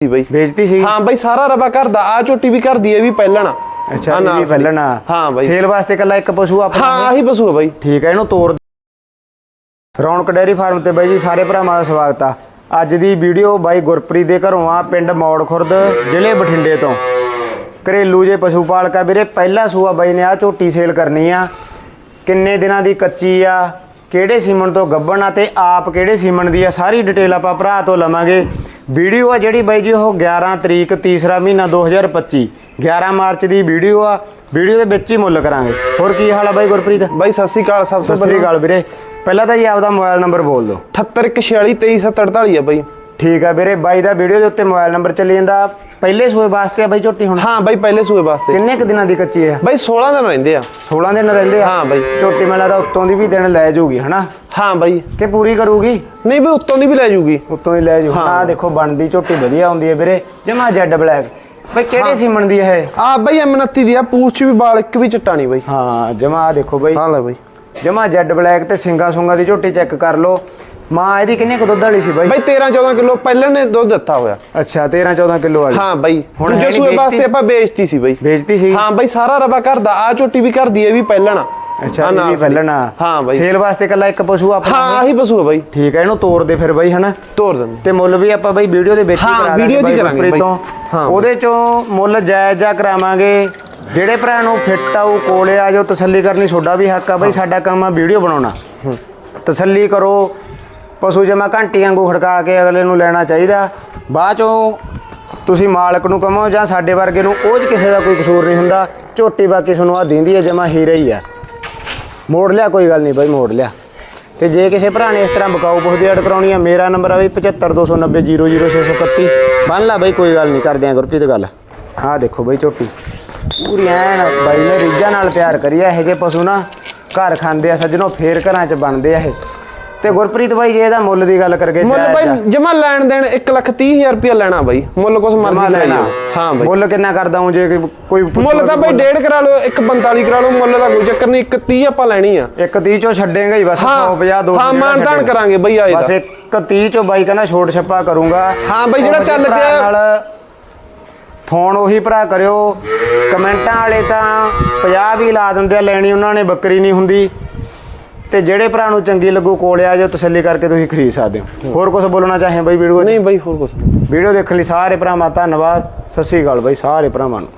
ਸੀ ਬਈ। ਵੇਚਤੀ ਸੀ? ਹਾਂ ਬਈ ਸਾਰਾ ਰਵਾ ਘਰ ਦਾ ਆ ਝੋਟੀ ਵੀ ਘਰ ਦੀ ਹੈ ਇਹ ਵੀ ਪਹਿਲਣਾ। ਅੱਛਾ ਇਹ ਵੀ ਪਹਿਲਣਾ। ਹਾਂ ਬਾਈ। ਸੇਲ ਵਾਸਤੇ ਇਕੱਲਾ ਇੱਕ ਪਸ਼ੂ ਆਪਣਾ ਹਾਂ ਆਹੀ ਪਸ਼ੂ ਆ ਬਈ। ਠੀਕ ਹੈ ਇਹਨੂੰ ਤੋੜ ਰੌਣਕ ਡੈਰੀ ਫਾਰਮ ਤੇ ਬਾਈ ਜੀ ਸਾਰੇ ਭਰਾਵਾਂ ਦਾ ਸਵਾਗਤ ਆ। ਅੱਜ ਦੀ ਵੀਡੀਓ ਬਾਈ ਗੁਰਪ੍ਰੀਤ ਦੇ ਘਰੋਂ ਆ ਪਿੰਡ ਮੌੜ ਖੁਰਦ ਜ਼ਿਲ੍ਹੇ ਬਠਿੰਡੇ ਤੋਂ। ਘਰੇਲੂ ਜੇ ਪਸ਼ੂ ਪਾਲਕਾ ਵੀਰੇ ਪਹਿਲਾ ਸੂਆ ਬਾਈ ਨੇ ਆ ਝੋਟੀ ਸੇਲ ਕਰਨੀ ਆ। ਕਿੰਨੇ ਦਿਨਾਂ ਦੀ ਕੱਚੀ ਆ ਕਿਹੜੇ ਸੀਮਨ ਤੋਂ ਗੱਭਣ ਆ ਤੇ ਆਪ ਕਿਹੜੇ ਸੀਮਨ ਦੀ ਆ ਸਾਰੀ ਡਿਟੇਲ ਆਪਾਂ ਭਰਾ ਤੋਂ ਲਵਾਂਗੇ। ਵੀਡੀਓ ਆ ਜਿਹੜੀ ਬਾਈ ਜੀ ਉਹ 11 ਤਰੀਕ ਤੀਸਰਾ ਮਹੀਨਾ 2025 11 ਮਾਰਚ ਦੀ ਵੀਡੀਓ ਆ। ਵੀਡੀਓ ਦੇ ਵਿੱਚ ਹੀ ਮੁੱਲ ਕਰਾਂਗੇ। ਹੋਰ ਕੀ ਹਾਲ ਆ ਬਾਈ ਗੁਰਪ੍ਰੀਤ? ਬਾਈ ਸਤਿ ਸ੍ਰੀ ਅਕਾਲ ਸਭ ਤੋਂ ਸਤਿ ਸ੍ਰੀ ਅਕਾਲ ਵੀਰੇ। ਪਹਿਲਾਂ ਤਾਂ ਜੀ ਆਪਦਾ ਮੋਬਾਈਲ ਨੰਬਰ ਬੋਲ ਦਿਓ। 7846234748 ਆ ਬਈ। ਠੀਕ ਆ ਵੀਰੇ ਬਾਈ ਦਾ ਵੀਡੀਓ ਦੇ ਉੱਤੇ ਮੋਬਾਈਲ ਨੰਬਰ ਚੱਲੀ ਜਾਂਦਾ। ਪਹਿਲੇ ਸੂਏ ਵਾਸਤੇ ਆ ਬਾਈ ਝੋਟੀ ਹੁਣ? ਹਾਂ ਬਾਈ ਪਹਿਲੇ ਸੂਏ ਵਾਸਤੇ। ਕਿੰਨੇ ਕੁ ਦਿਨਾਂ ਦੀ ਕੱਚੀ ਹੈ ਬਾਈ 16 ਦਿਨ ਰਹਿੰਦੇ ਆ। 16 ਦਿਨ ਰਹਿੰਦੇ ਆ? ਹਾਂ ਬਾਈ। ਝੋਟੀ ਮੈਨੂੰ ਲੱਗਦਾ ਉੱਤੋਂ ਦੀ ਵੀ ਦਿਨ ਲੈ ਜਾਊਗੀ ਹਨਾ? ਹਾਂ ਬਾਈ। ਕਿ ਪੂਰੀ ਕਰੂਗੀ? ਨਹੀਂ ਬਈ ਉੱਤੋਂ ਦੀ ਵੀ ਲੈ ਜੂਗੀ। ਉੱਤੋਂ ਹੀ ਲੈ ਜਾਊ। ਆ ਦੇਖੋ ਬਣਦੀ ਝੋਟੀ ਵਧੀਆ ਹੁੰਦੀ ਹੈ ਵੀਰੇ। ਜਮਾ ਜੈਡ ਬਲੈਕ ਬਈ ਕਿਹੜੇ ਸੀਮਨ ਦੀ ਹੈ ਇਹ? ਆ ਬਾਈ M29 ਦੀ ਆ। ਪੂਛ ਵੀ ਵਾਲ ਇੱਕ ਵੀ ਚਿੱਟਾ ਨਹੀਂ ਬਾਈ। ਹਾਂ ਜਮਾ ਆ ਦੇਖੋ ਬਈ। ਹਾਂ ਲੈ ਬਾਈ। ਜਮਾ ਜੈਡ ਬਲੈਕ ਤੇ ਸਿੰਗਾ ਸੁੰਗਾ ਦੀ ਝੋਟੀ ਚੈੱਕ ਕਰ ਲਓ। ਮਾਂ ਇਹਦੀ ਕਿੰਨੇ ਕੁ ਦੁੱਧ ਵਾਲੀ ਸੀ ਬਾਈ? ਬਾਈ 13 14 ਕਿਲੋ ਪਹਿਲਾਂ ਨੇ ਦੁੱਧ ਦਿੱਤਾ ਹੋਇਆ। ਅੱਛਾ 13 14 ਕਿਲੋ ਵਾਲੀ। ਹਾਂ ਬਾਈ ਹੁਣ ਦੂਜੇ ਸੂਏ? ਵਾਸਤੇ ਆਪਾਂ ਵੇਚਤੀ ਸੀ ਬਾਈ। ਵੇਚਤੀ ਸੀ? ਹਾਂ ਬਾਈ ਸਾਰਾ ਰਵਾ ਘਰ ਦਾ ਆ ਝੋਟੀ ਵੀ ਘਰ ਦੀ ਹੈ ਇਹ ਵੀ ਪਹਿਲਣਾ। ਅੱਛਾ ਇਹ ਵੀ ਪਹਿਲਣਾ। ਹਾਂ ਬਾਈ। ਸੇਲ ਵਾਸਤੇ ਇਕੱਲਾ ਇੱਕ ਪਸ਼ੂ ਆਪਣਾ ਹਾਂ ਆਹੀ ਪਸ਼ੂ ਆ ਬਾਈ। ਠੀਕ ਹੈ ਇਹਨੂੰ ਤੋੜ ਦੇ ਫਿਰ ਬਾਈ ਹਨਾ? ਤੋਰ ਦਿੰਦੇ ਤੇ ਮੁੱਲ ਵੀ ਆਪਾਂ ਬਾਈ ਵੀਡੀਓ ਦੇ ਵਿੱਚ ਹੀ ਹਾਂ, ਕਰਾ ਦਾਂਗੇ ਵੀਡੀਓ ਹੀ ਬਾਈ ਕਰਾਂਗੇ ਬਾਈ। ਤੋਂ। ਹਾਂ। ਉਹਦੇ ਚੋਂ ਮੁੱਲ ਜਾਇਜ਼ ਜਾ ਕਰਾਵਾਂਗੇ। ਜਿਹੜੇ ਭਰਾ ਨੂੰ ਫਿੱਟ ਆਊ ਕੋਲੇ ਆ ਜਾਓ। ਤਸੱਲੀ ਕਰਨੀ ਤੁਹਾਡਾ ਵੀ ਹੱਕ ਆ ਬਾਈ ਸਾਡਾ ਕੰਮ ਆ ਵੀਡੀਓ ਬਣਾਉਣਾ। ਤਸੱਲੀ ਕਰੋ ਪਸ਼ੂ ਜਮਾ ਘੰਟੀ ਵਾਂਗੂ ਖੜਕਾ ਕੇ ਅਗਲੇ ਨੂੰ ਲੈਣਾ ਚਾਹੀਦਾ। ਬਾਅਦ ਚੋਂ ਤੁਸੀਂ ਮਾਲਕ ਨੂੰ ਕਹੋ ਜਾਂ ਸਾਡੇ ਵਰਗੇ ਨੂੰ, ਉਹ 'ਚ ਕਿਸੇ ਦਾ ਕੋਈ ਕਸੂਰ ਨਹੀਂ ਹੁੰਦਾ। ਝੋਟੀ ਬਾਕੀ ਤੁਹਾਨੂੰ ਆ ਦਿੰਦੀ ਹੈ, ਜਮਾ ਹੀਰਾ ਹੀ ਆ। ਮੋੜ ਲਿਆ, ਕੋਈ ਗੱਲ ਨਹੀਂ ਬਾਈ, ਮੋੜ ਲਿਆ। ਤੇ ਜੇ ਕਿਸੇ ਭਰਾ ਨੇ ਇਸ ਤਰ੍ਹਾਂ ਬਕਾਊ ਪੁੱਛਦੇ ਐਡ ਕਰਾਉਣੀ ਆ, ਮੇਰਾ ਨੰਬਰ ਆ ਬਈ 7529000631 ਬੰਨ ਲਾ ਬਾਈ, ਕੋਈ ਗੱਲ ਨਹੀਂ, ਕਰਦੇ ਆ ਗੁਰਪ੍ਰੀਤ ਗੱਲ। ਆਹ ਦੇਖੋ ਬਾਈ ਝੋਟੀ। ਪੂਰੀ ਐਨ ਬਾਈ ਨੇ ਰੀਝਾਂ ਨਾਲ ਤਿਆਰ ਕਰੀ ਆ, ਇਹ ਜੇ ਪਸ਼ੂ ਨਾ। ਘਰ ਖਾਂਦੇ ਆ, ਸੱਜਣੋ, ਫੇਰ ਘਰਾਂ 'ਚ ਬਣਦੇ ਆ ਇਹ। ਤੇ ਗੁਰਪ੍ਰੀਤ ਬਾਈ ਜੇ ਇਹਦਾ ਮੁੱਲ ਦੀ ਗੱਲ ਕਰਗੇ ਮੁੱਲ ਬਾਈ ਜਮਾ ਲੈਣ ਦੇਣ 1 ਲੱਖ 30 ਹਜ਼ਾਰ ਰੁਪਇਆ ਲੈਣਾ ਬਾਈ। ਮੁੱਲ ਕੁਛ ਮਰਜ਼ੀ ਲੈ ਜਾਓ ਹਾਂ ਬਾਈ। ਮੁੱਲ ਕਿੰਨਾ ਕਰਦਾ ਹੂੰ ਜੇ ਕੋਈ- ਮੁੱਲ ਤਾਂ ਬਾਈ ਡੇਢ ਕਰਾ ਲਓ 145 ਕਰਾ ਲਓ ਮੁੱਲ ਦਾ ਕੋਈ ਚੱਕਰ ਨਹੀਂ 1 30 ਆਪਾਂ ਲੈਣੀ ਆ। ਇੱਕ 30 ਚੋਂ ਛੱਡੇਗਾ ਹੀ ਬਸ ਹਾਂ 150 200 ਹਾਂ ਮਾਨਦਾਨ ਕਰਾਂਗੇ ਬਾਈ ਆਏ ਬਸ ਦਾ ਇੱਕ 30 ਚੋਂ ਬਾਈ ਕਹਿੰਦਾ ਛੋਟ ਛੱਪਾ ਕਰੂੰਗਾ। ਹਾਂ ਬਾਈ ਜਿਹੜਾ ਚੱਲ ਗਿਆ- ਨਾਲ ਫੋਨ ਉਹੀ ਭਰਾ ਕਰਿਓ। ਕਮੈਂਟਾਂ ਵਾਲੇ ਤਾਂ 50 ਵੀ ਲਾ ਦਿੰਦੇ ਆ ਲੈਣੀ ਉਹਨਾਂ ਨੇ ਬੱਕਰੀ ਨਹੀਂ ਹੁੰਦੀ। ਤੇ ਜਿਹੜੇ ਭਰਾ ਨੂੰ ਚੰਗੀ ਲੱਗੂ ਕੋਲੇ ਆ ਜਾਓ ਤਸੱਲੀ ਕਰਕੇ ਤੁਸੀਂ ਖਰੀਦ ਸਕਦੇ ਹੋ। ਹੋਰ ਕੁਝ ਬੋਲਣਾ ਚਾਹੇ ਬਾਈ ਵੀਡੀਓ ਨਹੀਂ ਬਾਈ ਹੋਰ ਕੁਛ ਨਹੀਂ। ਵੀਡੀਓ ਦੇਖਣ ਲਈ ਸਾਰੇ ਭਰਾਵਾਂ ਦਾ ਧੰਨਵਾਦ। ਸਤਿ ਸ੍ਰੀ ਅਕਾਲ ਬਾਈ ਸਾਰੇ ਭਰਾਵਾਂ ਨੂੰ।